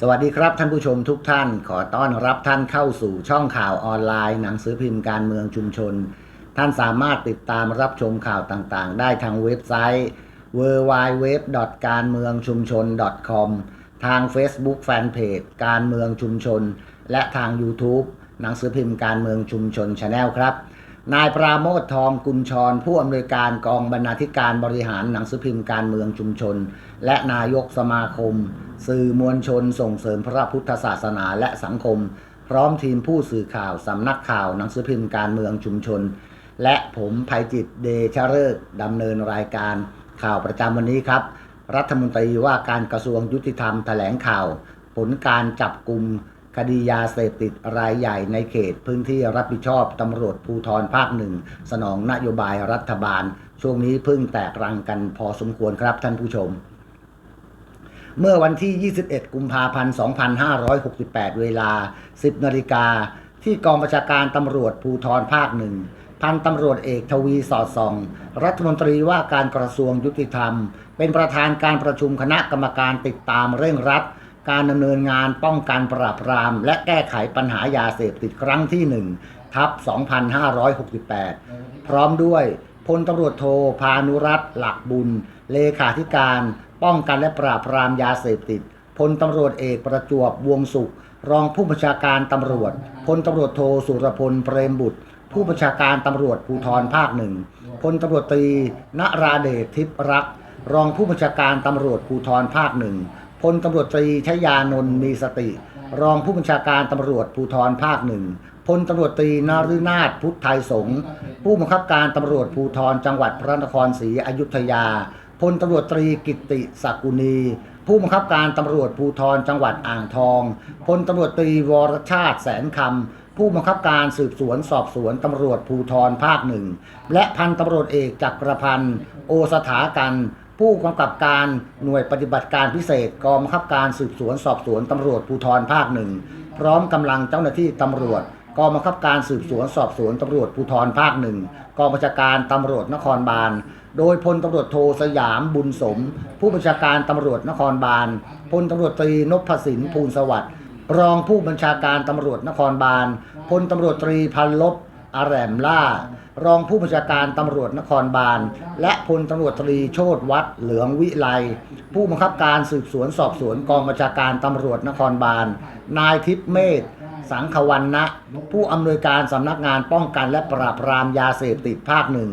สวัสดีครับท่านผู้ชมทุกท่านขอต้อนรับท่านเข้าสู่ช่องข่าวออนไลน์ หนังสือพิมพ์การเมืองชุมชน ท่านสามารถติดตามรับชมข่าวต่างๆ ได้ทางเว็บไซต์ w w w การเมืองชุมชน .com ทาง Facebook Fanpage การเมืองชุมชน และทาง YouTube หนังสือพิมพ์การเมืองชุมชน Channel ครับ นายปราโมททองกุลชร ผู้อำนวยการกองบรรณาธิการบริหารหนังสือพิมพ์การเมืองชุมชน และนายกสมาคม สื่อมวลชนส่งเสริมพระพุทธศาสนาและสังคม พร้อมทีมผู้สื่อข่าวสำนักข่าวหนังสือพิมพ์การเมืองชุมชน และผมภัยจิตเดชฤกษ์ดำเนินรายการข่าวประจำวันนี้ครับ รัฐมนตรีว่าการกระทรวงยุติธรรมแถลงข่าว ผลการจับกลุ่ม คดียาเสพติดรายใหญ่ในเขตพื้นที่รับผิดชอบตำรวจภูธรภาคหนึ่งสนองนโยบายรัฐบาล ช่วงนี้เพิ่งแตกรังกันพอสมควรครับท่านผู้ชม เมื่อวันที่ 21 กุมภาพันธ์ 2568 เวลา 10นาฬิกาที่กองบัญชาการตำรวจภูธรภาคหนึ่งพันตำรวจเอกทวีสอดส่อง รัฐมนตรีว่าการกระทรวงยุติธรรม เป็นประธานการประชุมคณะกรรมการติดตามเร่งรัด การดำเนินงานป้องกันปราบปราม และแก้ไขปัญหายาเสพติดครั้งที่ 1 ทับ 2568 พร้อมด้วยพลตำรวจโทพานุรัตน์หลักบุญ เลขาธิการ ป้องกันและปราบปรามยาเสพติดพลตำรวจเอกประจวบวงสุข รองผู้บัญชาการตำรวจพลตำรวจโทสุรพลเปรมบุตร ผู้บัญชาการตำรวจภูธรภาคหนึ่งพลตำรวจตรีณราเดชทิพย์รัก รองผู้บัญชาการตำรวจภูธรภาคหนึ่ง พลตำรวจตรีชยานนท์มีสติ รองผู้บัญชาการตำรวจภูธรภาคหนึ่งพลตำรวจตรีนฤนาถพุทธไทยสงฆ์ผู้บังคับการตำรวจภูธรจังหวัดพระนครศรีอยุธยาพลตำรวจตรีกิติศักกุณี ผู้บังคับการตำรวจภูธรจังหวัดอ่างทองพลตำรวจตรีวรชาติแสนคำผู้บังคับการสืบสวนสอบสวนตำรวจภูธรภาคหนึ่งและพันตำรวจเอกจักรพันธ์โอสถากัน ผู้กำกับการหน่วยปฏิบัติการพิเศษกองบังคับการสืบสวนสอบสวนตำรวจภูธรภาคหนึ่งพร้อมกำลังเจ้าหน้าที่ตำรวจกองบังคับการสืบสวนสอบสวนตำรวจภูธรภาคหนึ่งกองบัญชาการตำรวจนครบาล โดยพลตำรวจโทสยามบุญสม ผู้บัญชาการตำรวจนครบาลพลตำรวจตรีนพสินภูลสวัสดิ์รองผู้บัญชาการตำรวจนครบาลพลตำรวจตรีพันลบ อาแรมล่า รองผู้บัญชาการตำรวจนครบาล และพลตำรวจตรีโชตวัดเหลืองวิไล ผู้บังคับการสืบสวนสอบสวนกองบัญชาการตำรวจนครบาล นายทิพเมธสังขวันนะ ผู้อำนวยการสำนักงานป้องกันและปราบปรามยาเสพติดภาคหนึ่ง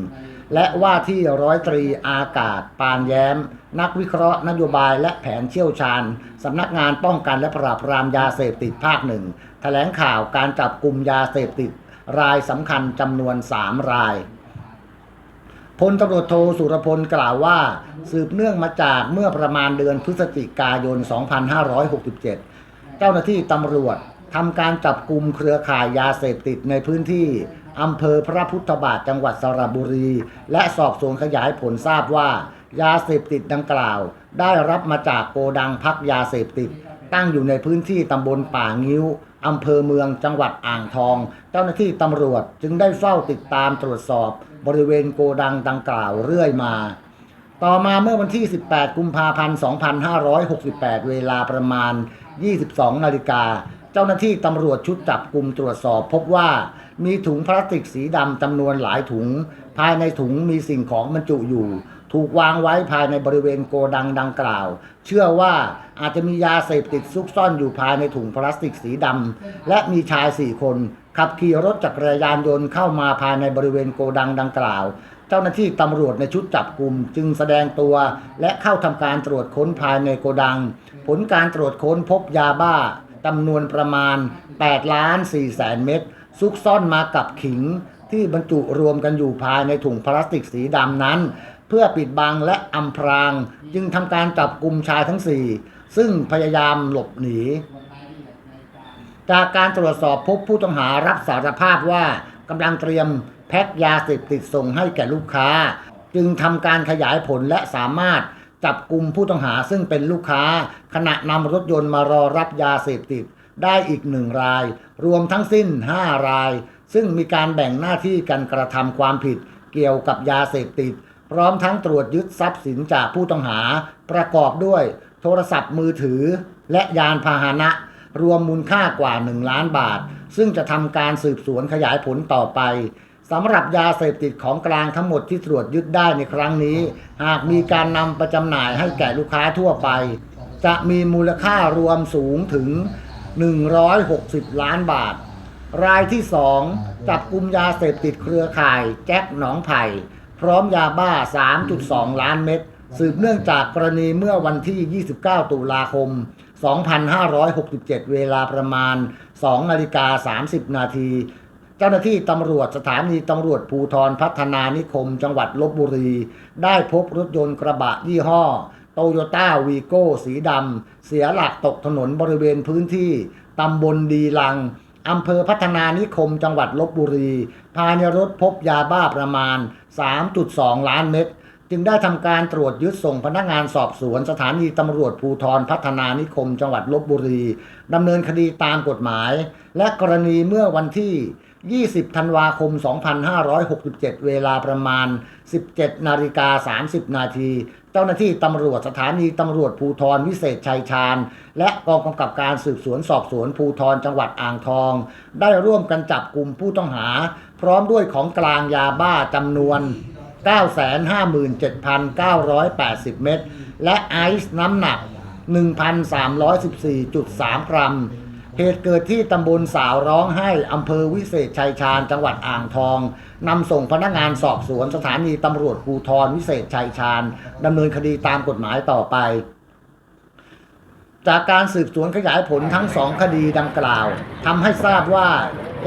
และว่าที่ร้อยตรีอากาศ ปานแย้ม นักวิเคราะห์นโยบายและแผนเชี่ยวชาญสำนักงานป้องกันและปราบปรามยาเสพติดภาคหนึ่งแถลงข่าวการจับกลุ่มยาเสพติด รายสำคัญจำนวน 3 รายพลตำรวจโทสุรพลกล่าวว่า สืบเนื่องมาจากเมื่อประมาณเดือนพฤศจิกายน 2567 เจ้าหน้าที่ตำรวจทำการจับกลุ่มเครือข่ายยาเสพติดในพื้นที่อำเภอพระพุทธบาทจังหวัดสระบุรี และสอบสวนขยายผลทราบว่า ยาเสพติดดังกล่าว ได้รับมาจากโกดังพักยาเสพติด ตั้งอยู่ในพื้นที่ตำบลป่างิ้วอำเภอเมืองจังหวัดอ่างทอง เจ้าหน้าที่ตำรวจจึงได้เฝ้าติดตามตรวจสอบบริเวณโกดังดังกล่าวเรื่อยมา ต่อมาเมื่อวันที่ 18 กุมภาพันธ์ 2568 เวลาประมาณ 22 นาฬิกา เจ้าหน้าที่ตำรวจชุดจับกลุ่มตรวจสอบพบว่ามีถุงพลาสติกสีดำจำนวนหลายถุง ภายในถุงมีสิ่งของบรรจุอยู่ ถูกวางไว้ภายในบริเวณโกดังดังกล่าว เชื่อว่าอาจจะมียาเสพติดซุกซ่อนอยู่ภายในถุงพลาสติกสีดำและมีชายสี่คน ขับขี่รถจักรยานยนต์เข้ามาภายในบริเวณโกดังดังกล่าว เจ้าหน้าที่ตำรวจในชุดจับกลุ่มจึงแสดงตัว และเข้าทำการตรวจค้นภายในโกดัง ผลการตรวจค้นพบยาบ้าจำนวนประมาณ8ล้าน4แสนเม็ดซุกซ่อนมากับขิงที่บรรจุรวมกันอยู่ภายในถุงพลาสติกสีดำนั้น เพื่อปิดบังและอำพราง จึงทำการจับกลุ่มชายทั้ง4ซึ่งพยายามหลบหนี จากการตรวจสอบพบผู้ต้องหารับสารภาพว่ากำลังเตรียมแพ็คยาเสพติดส่งให้แก่ลูกค้า จึงทำการขยายผลและสามารถจับกลุ่มผู้ต้องหาซึ่งเป็นลูกค้า ขณะนำรถยนต์มารอรับยาเสพติดได้อีกหนึ่งราย รวมทั้งสิ้น 5 ราย ซึ่งมีการแบ่งหน้าที่กันกระทำความผิดเกี่ยวกับยาเสพติด พร้อมทั้งตรวจยึดทรัพย์สินจากผู้ต้องหา ประกอบด้วย โทรศัพท์มือถือ และยานพาหนะ รวมมูลค่ากว่า 1 ล้านบาท ซึ่งจะทำการสืบสวนขยายผลต่อไปสำหรับยาเสพติดของกลางทั้งหมดที่ตรวจยึดได้ในครั้งนี้ หากมีการนำไปจำหน่ายให้แก่ลูกค้าทั่วไป จะมีมูลค่ารวมสูงถึง 160 ล้านบาท รายที่ 2 จับกลุ่มยาเสพติดเครือข่ายแจ็คหนองไผ่ พร้อมยาบ้า 3.2 ล้านเม็ดสืบเนื่องจากกรณีเมื่อวันที่ 29 ตุลาคม 2567 เวลาประมาณ 2 นาฬิกา 30 นาที เจ้าหน้าที่ตำรวจสถานีตำรวจภูทรพัฒนานิคม จังหวัดลบบุรี ได้พบรถยนต์กระบะยี่ห้อโตโยต้าวีโก้สีดำ เสียหลักตกถนนบริเวณพื้นที่ตำบลดีลัง อำเภอพัฒนานิคมจังหวัดลบบุรี ภายในรถพบยาบ้าประมาณ 3.2 ล้านเม็ดจึงได้ทำการตรวจยึดส่งพนักงานสอบสวนสถานีตำรวจภูทรพัฒนานิคม จังหวัดลบบุรีดำเนินคดีตามกฎหมาย และกรณีเมื่อวันที่ 20 ธันวาคม 2567 เวลาประมาณ 17 นาฬิกา 30 นาที เจ้าหน้าที่ตำรวจสถานีตำรวจภูทรวิเศษชัยชาญ และกองกำกับการสืบสวนสอบสวนภูทรจังหวัดอ่างทอง ได้ร่วมกันจับกลุ่มผู้ต้องหา พร้อมด้วยของกลางยาบ้าจำนวน 957,980 เม็ดและไอซ์น้ำหนัก 1,314.3 กรัม เหตุเกิดที่ตำบลสาวร้องไห้อำเภอวิเศษชัยชาญจังหวัดอ่างทองนำส่งพนักงานสอบสวนสถานีตำรวจภูทรวิเศษชัยชาญดำเนินคดีตามกฎหมายต่อไป จากการสืบสวนขยายผลทั้งสองคดีดังกล่าวทำให้ทราบว่า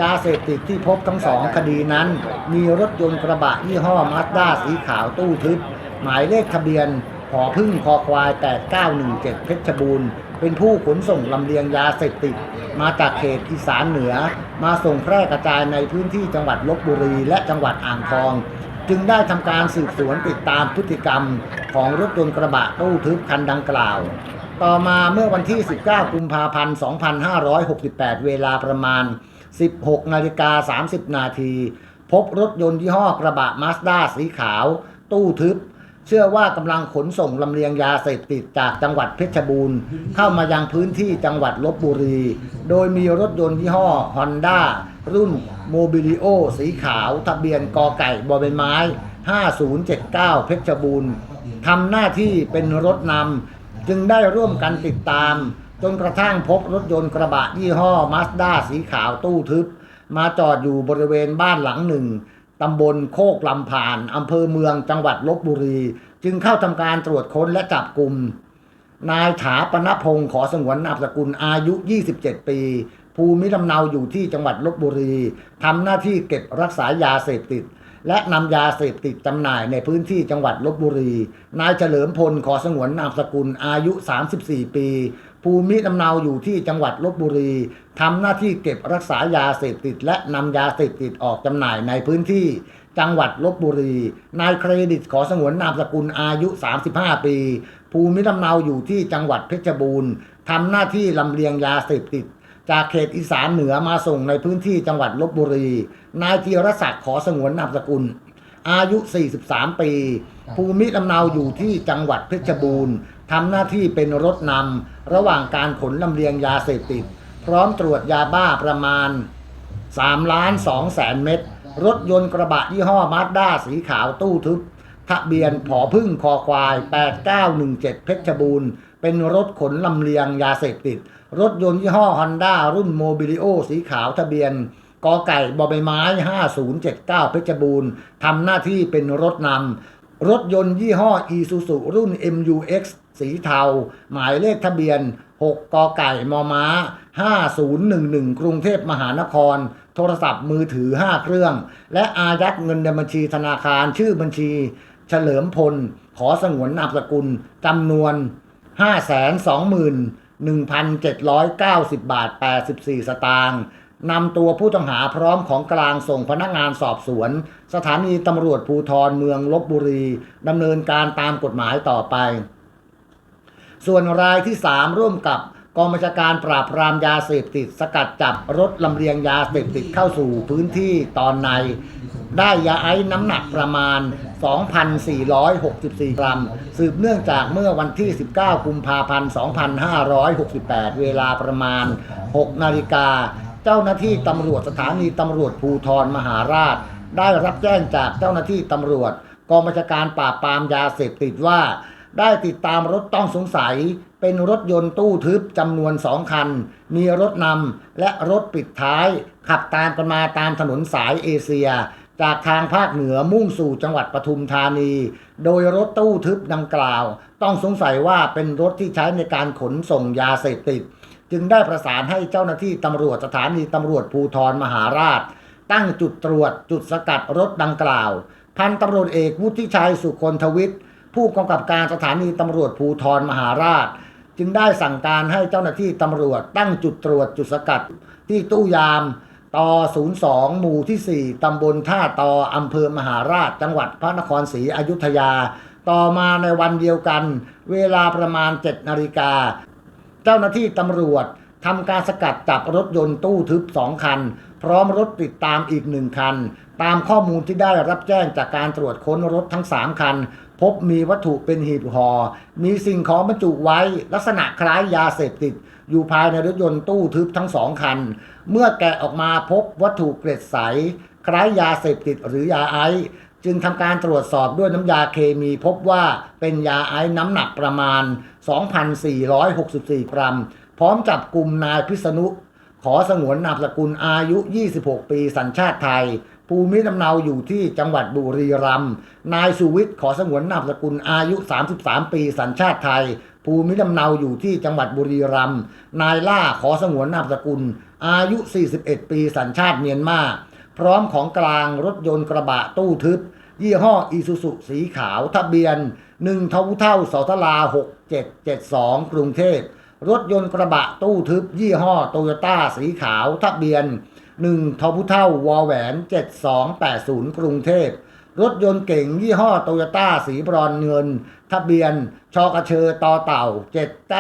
ยาเสพติดที่พบทั้งสองคดีนั้น มีรถยนต์กระบะยี่ห้อมาสด้าสีขาวตู้ทึบ หมายเลขทะเบียน อพึ่งคอควาย 8917 เพชรบูรณ์ เป็นผู้ขนส่งลำเลียงยาเสพติด มาจากเขตอีสานเหนือ มาส่งแพร่กระจายในพื้นที่จังหวัดลบบุรีและจังหวัดอ่างทอง จึงได้ทำการสืบสวนติดตามพฤติกรรม ของรถยนต์กระบะตู้ทึบคันดังกล่าว ต่อมาเมื่อวันที่ 19 กุมภาพันธ์ 2568 เวลาประมาณ 16นาฬิกา30 นาทีพบรถยนต์ยี่ห้อกระบะมาสด้าสีขาว ตู้ทึบ เชื่อว่ากำลังขนส่งลำเลียงยาเสพติดจากจังหวัดเพชรบูรณ์ เข้ามายังพื้นที่จังหวัดลบบุรี โดยมีรถยนต์ยี่ห้อ Honda รุ่นโมบิลิโอสีขาว ทะเบียนกอไก่บอใบไม้ 5079 เพชรบูรณ์ทำหน้าที่เป็นรถนำจึงได้ร่วมกันติดตาม จนกระทั่งพบรถยนต์กระบะยี่ห้อมาสด้าสีขาวตู้ทึบ มาจอดอยู่บริเวณบ้านหลังหนึ่ง ตำบลโคกลำพานอำเภอเมืองจังหวัดลบบุรี จึงเข้าทำการตรวจค้นและจับกลุ่มนายถาปนพงศ์ขอสงวนนามสกุลอายุ 27 ปี ภูมิลำเนาอยู่ที่จังหวัดลบบุรีทำหน้าที่เก็บรักษายาเสพติด และนำยาเสพติดจำหน่ายในพื้นที่จังหวัดลบบุรี นายเฉลิมพลขอสงวนนามสกุลอายุ 34 ปี ภูมิลำเนาอยู่ที่จังหวัดลบบุรีทำหน้าที่เก็บรักษายาเสพติด และนำยาเสพติดออกจำหน่ายในพื้นที่ จังหวัดลบบุรี นายเครดิตขอสงวนนามสกุลอายุ 35 ปี ภูมิลำเนาอยู่ที่จังหวัดเพชรบูรณ์ทำหน้าที่ลำเลียงยาเสพติด จากเขตอีสานเหนือมาส่งในพื้นที่จังหวัดลบบุรี นายธีรศักดิ์ขอสงวนนามสกุลอายุ 43 ปี ภูมิลำเนาอยู่ที่จังหวัดเพชรบูรณ์ ทำหน้าที่เป็นรถนำระหว่างการขนลำเลียงยาเสพติด พร้อมตรวจยาบ้าประมาณ3ล้าน2แสนเม็ดรถยนต์กระบะยี่ห้อมาสด้าสีขาวตู้ทึบ ทะเบียนผอพึ่งคอควาย 8917 เพชรบูรณ์ เป็นรถขนลำเลียงยาเสพติด รถยนต์ยี่ห้อฮอนด้ารุ่นโมบิลิโอสีขาวทะเบียนกอไก่บอใบไม้ 5079 เพชรบูรณ์ทำหน้าที่เป็นรถนำรถยนต์ยี่ห้ออีซูซุรุ่น MUX สีเทา หมายเลขทะเบียน 6 กไก่มอม้า 5011 กรุงเทพมหานคร โทรศัพท์มือถือ 5 เครื่อง และอายัดเงินในบัญชีธนาคารชื่อบัญชี เฉลิมพล ขอสงวนนามสกุลจำนวน 521,790 บาท 84 สตางค์นำตัวผู้ต้องหาพร้อมของกลางส่งพนักงานสอบสวน สถานีตำรวจภูทรเมืองลบบุรีดำเนินการตามกฎหมายต่อไป ส่วนรายที่ 3 ร่วมกับกองบัญชาการปราบปรามยาเสพติด สกัดจับรถลำเลียงยาเสพติดเข้าสู่พื้นที่ตอนใน ได้ยาไอซ์น้ำหนักประมาณ 2,464 กรัม สืบเนื่องจากเมื่อวันที่ 19 กุมภาพันธ์ 2568 เวลาประมาณ 6 นาฬิกา เจ้าหน้าที่ตำรวจสถานีตำรวจภูทรมหาราช ได้รับแจ้งจากเจ้าหน้าที่ตำรวจ กองบัญชาการปราบปรามยาเสพติดว่า ได้ติดตามรถต้องสงสัย เป็นรถยนต์ตู้ทึบจำนวนสองคัน มีรถนำและรถปิดท้าย ขับตามกันมาตามถนนสายเอเชีย จากทางภาคเหนือมุ่งสู่จังหวัดปทุมธานี โดยรถตู้ทึบดังกล่าว ต้องสงสัยว่าเป็นรถที่ใช้ในการขนส่งยาเสพติด จึงได้ประสานให้เจ้าหน้าที่ตำรวจสถานีตำรวจภูธรมหาราช ตั้งจุดตรวจจุดสกัดรถดังกล่าว พันตำรวจเอกวุฒิชัยสุคนทวิทย์ ผู้กำกับการสถานีตำรวจภูธรมหาราช จึงได้สั่งการให้เจ้าหน้าที่ตำรวจตั้งจุดตรวจจุดสกัด ที่ตู้ยามต่อ02 หมู่ที่ 4 ตำบลท่าตออำเภอมหาราช จังหวัดพระนครศรีอยุธยา ต่อมาในวันเดียวกัน เวลาประมาณ 7 นาฬิกา เจ้าหน้าที่ตำรวจทำการสกัดจับรถยนต์ตู้ทึบสองคัน พร้อมรถติดตามอีกหนึ่งคัน ตามข้อมูลที่ได้รับแจ้งจากการตรวจค้นรถทั้ง 3 คัน พบมีวัตถุเป็นหีบห่อ มีสิ่งของบรรจุไว้ลักษณะคล้ายยาเสพติด อยู่ภายในรถยนต์ตู้ทึบทั้งสองคัน เมื่อแกะออกมาพบวัตถุเกล็ดใส คล้ายยาเสพติดหรือยาไอซ์จึงทำการตรวจสอบด้วยน้ำยาเคมีพบว่าเป็นยาไอซ์น้ำหนักประมาณ 2,464 กรัม พร้อมจับกลุ่มนายพิษณุขอสงวนนามสกุลอายุ 26 ปีสัญชาติไทย ภูมิลำเนาอยู่ที่จังหวัดบุรีรัมย์นายสุวิทย์ขอสงวนนามสกุลอายุ 33 ปี สัญชาติไทย ภูมิลำเนาอยู่ที่จังหวัดบุรีรัมย์นายล่าขอสงวนนามสกุล อายุ 41 ปี สัญชาติเมียนมาพร้อมของกลางรถยนต์กระบะตู้ทึบ ยี่ห้ออีซูซุสีขาวทะเบียน1ทวุเท่าสทลา 6772 กรุงเทพรถยนต์กระบะตู้ทึบ ยี่ห้อโตโยต้าสีขาวทะเบียน 1ทพุเท่าวอแหวน 7280 กรุงเทพ รถยนต์เก่งยี่ห้อโตโยต้าสีบรอนเงิน ทะเบียน ชกเชอต่อเต่า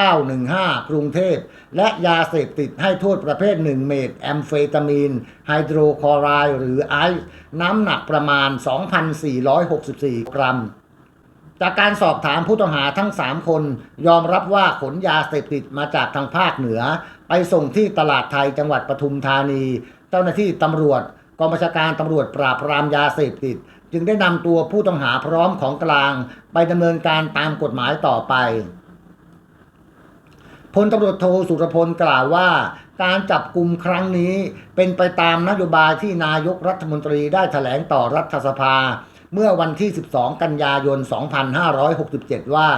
7915 กรุงเทพ และยาเสพติดให้โทษประเภท 1 เมตรแอมเฟตามีน ไฮโดรคลอไรด์หรือไอซ์น้ำหนักประมาณ 2,464 กรัมจากการสอบถามผู้ต้องหาทั้ง 3 คน ยอมรับว่าขนยาเสพติดมาจากทางภาคเหนือ ไปส่งที่ตลาดไทยจังหวัดปทุมธานี จ้าหน้าที่ตำรวจกองบัญชาการตำรวจปราบปรามยาเสพติด จึงได้นำตัวผู้ต้องหาพร้อมของกลาง ไปดำเนินการตามกฎหมายต่อไปพลตำรวจโทสุรพลกล่าวว่า การจับกลุ่มครั้งนี้เป็นไปตามนโยบายที่นายกรัฐมนตรีได้แถลงต่อรัฐสภา เมื่อวันที่ 12 กันยายน 2567 ว่า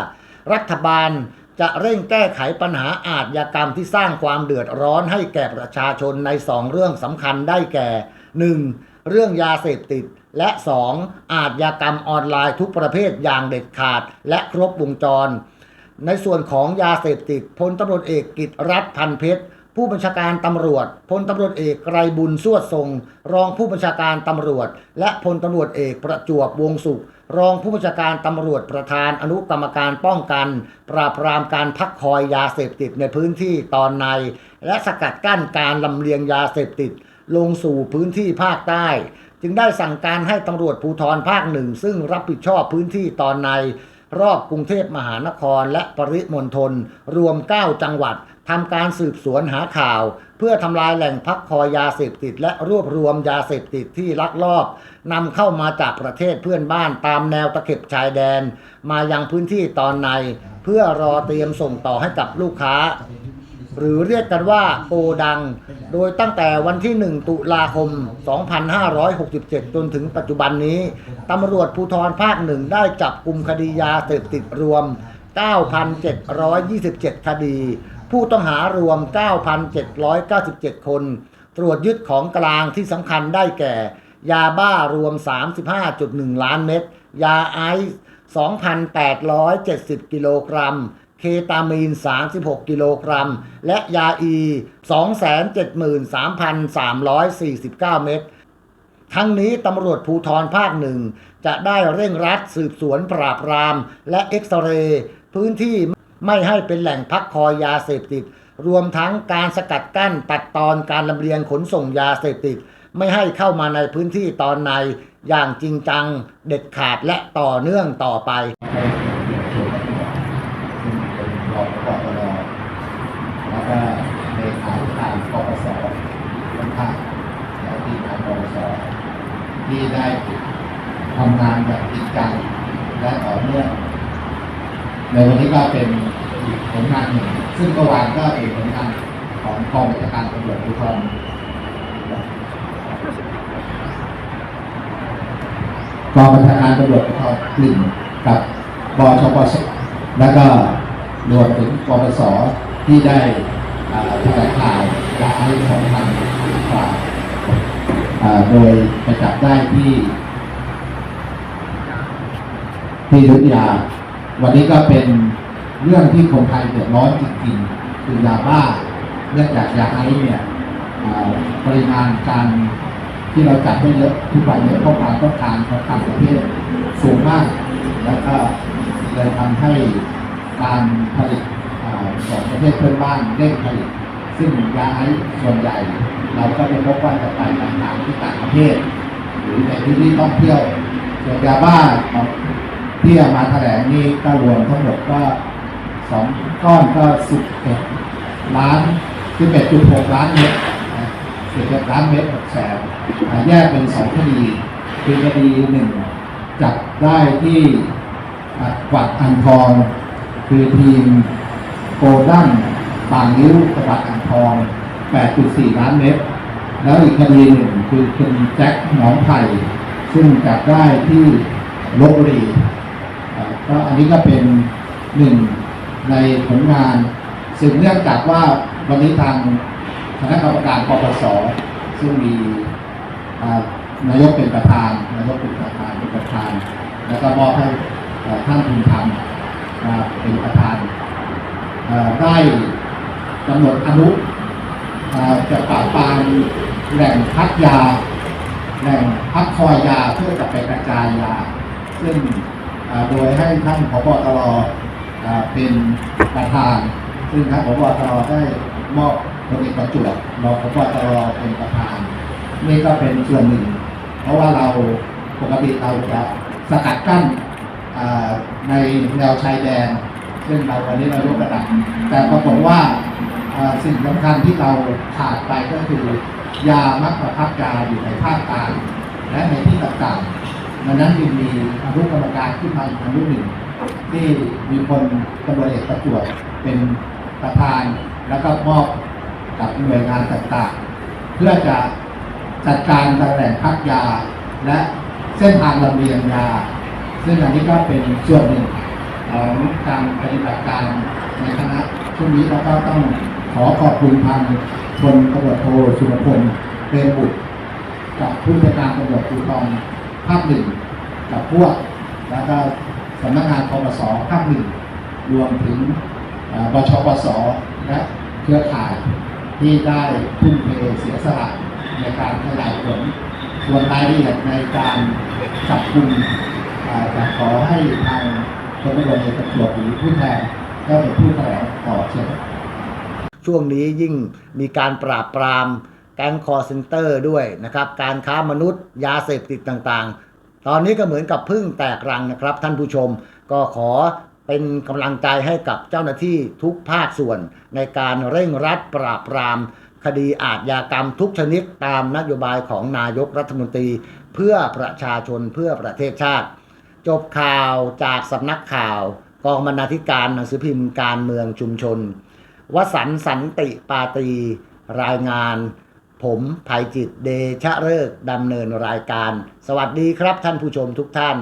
รัฐบาล จะเร่งแก้ไขปัญหาอาชญากรรมที่สร้างความเดือดร้อนให้แก่ประชาชนใน 2 เรื่องสำคัญได้แก่ 1. เรื่องยาเสพติด และ 2. อาชญากรรมออนไลน์ทุกประเภทอย่างเด็ดขาด และครบวงจร ในส่วนของยาเสพติดพลตำรวจเอกกิตรัฐพันเพชร ผู้บัญชาการตำรวจพลตำรวจเอกไกรบุญสวดทรง รองผู้บัญชาการตำรวจ และพลตำรวจเอกประจวบวงสุข รองผู้บัญชาการตำรวจประธานอนุกรรมการป้องกัน ปราบปรามการพักคอยยาเสพติดในพื้นที่ตอนใน และสกัดกั้นการลำเลียงยาเสพติด ลงสู่พื้นที่ภาคใต้ จึงได้สั่งการให้ตำรวจภูธรภาคหนึ่ง ซึ่งรับผิดชอบพื้นที่ตอนในรอบกรุงเทพมหานครและปริมณฑลรวม 9 จังหวัด ทำการสืบสวนหาข่าว เพื่อทำลายแหล่งพักคอยยาเสพติด และรวบรวมยาเสพติดที่ลักลอบนำเข้ามาจากประเทศเพื่อนบ้านตามแนวตะเข็บชายแดน มายังพื้นที่ตอนใน เพื่อรอเตรียมส่งต่อให้กับลูกค้า หรือเรียกกันว่าโกดัง โดยตั้งแต่วันที่ 1 ตุลาคม 2567 จนถึงปัจจุบันนี้ตำรวจภูธรภาคหนึ่งได้จับกลุ่มคดียาเสพติดรวม 9,727 คดี ผู้ต้องหารวม 9,797 คน ตรวจยึดของกลางที่สำคัญได้แก่ ยาบ้ารวม 35.1 ล้านเม็ด ยาไอซ์2,870 กิโลกรัม เคตามีน 36 กิโลกรัม และยาอี 273,349 เม็ดทั้งนี้ตำรวจภูธรภาคหนึ่ง จะได้เร่งรัดสืบสวนปราบปราม และเอ็กซเรย์พื้นที่ ไม่ให้เป็นแหล่งพักคอยยาเสพติด รวมทั้งการสกัดกั้นตัดตอนการลำเลียงขนส่งยาเสพติด ไม่ให้เข้ามาในพื้นที่ตอนในอย่างจริงจังเด็ดขาดและต่อเนื่องต่อไปใช้เกี่ยวกับซึ่งเป็นรองปปรแล้วก็เลขาธิกท่าคและที่การปปสที่ได้ทำงานแบบจริงจังและต่อเนื่องในวันนี้ก็เป็นอีกผลงานหนึ่ง ซึ่งเมื่อวานก็เป็นผลงานของกองบัญชาการตำรวจภูธรกองบัญชาการตำรวจภูธรหนึ่งกับบชปสแล้วก็รวมถึงปปสที่ได้อ่าแถลงข่าวย้ายสองพันกว่าโดยไปจับได้ที่ ที่อยุทธยา วันนี้ก็เป็น เรื่องที่คนไทยเดือดร้อนจริงๆคือยาบ้าเนื่องจากยาไอซ์เนี่ยปริมาณการที่เราจับได้เยอะทุกวันเนี่ยเพราะความต้องการของต่างประเทศสูงมาก แล้วก็เลยทำให้การผลิตของประเทศเพื่อนบ้านเร่งผลิต ซึ่งยาไอซ์ส่วนใหญ่ เราก็จะพบว่าจะไปต่างๆที่ต่างประเทศ หรือในที่ที่ท่องเที่ยวส่วนยาบ้าที่มาแถลงนี่ก็รวมทั้งหมดก็ สองก้อนก็สิบเอ็ดล้านสิบเอ็ดจุดหกล้านเมตรสิบเอ็ดล้านเมตรหกแสนแยกเป็นสองคดีคือคดีหนึ่งจับได้ที่อ่าวัดอันทอง คือทีมโกดันบางนิ้วจังหวัดอ่างทอง 8.4 ล้านเมตร แล้วอีกคดีหนึ่งคือคุณแจ็คหนองไผ่ซึ่งจับได้ที่ลบบุรีก็อันนี้ก็เป็นหนึ่ง ในผลงานซึ่งเนื่องจากว่าวันนี้ทางคณะกรรมการปปสซึ่งมีนายกเป็นประธานนายกเป็นประธานเป็นประธาน แล้วก็มอบให้ท่านภูมิธรรมเป็นประธานได้กำหนดอนุจะปราบปรามแหล่งพักยา แหล่งพักคอยยาเพื่อจะไปกระจายยา ซึ่งโดยให้ท่านผบตร เป็นประธาน ซึ่งท่านผบตรได้มอบพลเอกประจวบรองผบตรเป็นประธาน นี่ก็เป็นส่วนหนึ่ง เพราะว่าเราปกติเราจะสกัดกั้นในแนวชายแดน ซึ่งเราวันนี้เรายกระดับ แต่ปรากฏว่าอ่าสิ่งสำคัญที่เราขาดไปก็คือยามักประพักยาอยู่ในภาคกลางและในที่ต่างๆดังนั้นจึงมีอนุกรรมการขึ้นมาอีกอนุหนึ่ง ที่มีคนตำรวจเอกประจวบเป็นประธาน แล้วก็มอบกับหน่วยงานต่างๆ เพื่อจะจัดการกับแหล่งพักยา และเส้นทางลำเลียงยา ซึ่งอันนี้ก็เป็นส่วนหนึ่งของการปฏิบัติการในคณะช่วงนี้เราก็ต้องขอขอบคุณทางพลตำรวจโทสุรพลเปรมบุตรกับผู้จัดการตำรวจภูธรภาคหนึ่งกับพวกแล้วก็ำนักงานปปสภาคหนึ่งรวมถึงเอ่อบชปสและเครือข่ายที่ได้ทุ่มเทเสียสละในการขยายผลส่วนรายละเอียดในการจับกลุ่มจะขอให้ทางตำรวจเอกประจหรือผู้แทนได้เป็นผู้แถลงต่อเชิญช่วงนี้ยิ่งมีการปราบปรามแก๊งคอร์เซนเตอร์ด้วยนะครับ การค้ามนุษย์ยาเสพติดต่างๆ ตอนนี้ก็เหมือนกับพึ่งแตกรังนะครับ ท่านผู้ชมก็ขอเป็นกำลังใจให้กับเจ้าหน้าที่ทุกภาคส่วน ในการเร่งรัดปราบปราม คดีอาชญากรรมทุกชนิดตามนโยบายของนายกรัฐมนตรี เพื่อประชาชนเพื่อประเทศชาติ จบข่าวจากสำนักข่าว กองบรรณาธิการหนังสือพิมพ์การเมืองชุมชนวสันสันติปาตรีรายงาน ผมภัยจิตเดชะเลิกดำเนินรายการ สวัสดีครับท่านผู้ชมทุกท่าน